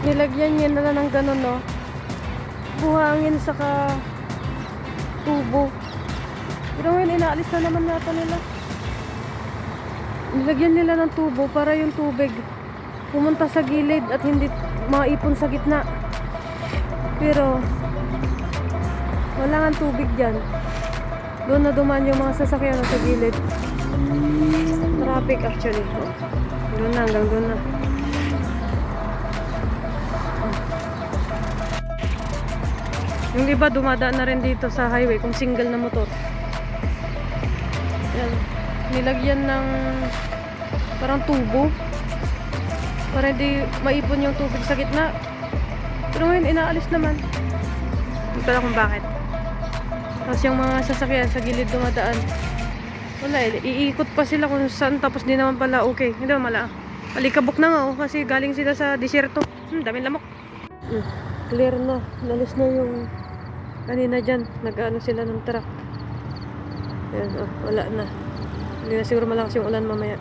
Nilagyan niya na lang ng ganun, no? Buhangin saka tubo. Pero ngayon, inaalis na naman nata nila. Nilagyan nila ng tubo para yung tubig pumunta sa gilid at hindi maipon sa gitna. Pero, wala nga tubig dyan. Doon na dumaan yung mga sasakyan sa gilid. Traffic actually. Doon na, hanggang doon na. Yung iba dumadaan na rin dito sa highway kung single na motor. Yan. Nilagyan ng parang tubo para hindi maipon yung tubig sa gitna. Pero ngayon inaalis naman. Hindi ko kung bakit. Tapos yung mga sasakyan sa gilid dumadaan. Wala eh. Iikot pa sila kung saan tapos di naman pala okay. Hindi naman mala. Alikabok na nga oh, kasi galing sila sa disyerto. Hmm, daming lamok. Hmm, clear na. Nalis na yung kanina dyan. Nag-ano sila ng truck. Ayan, oh, wala na siguro malakas yung ulan mamaya.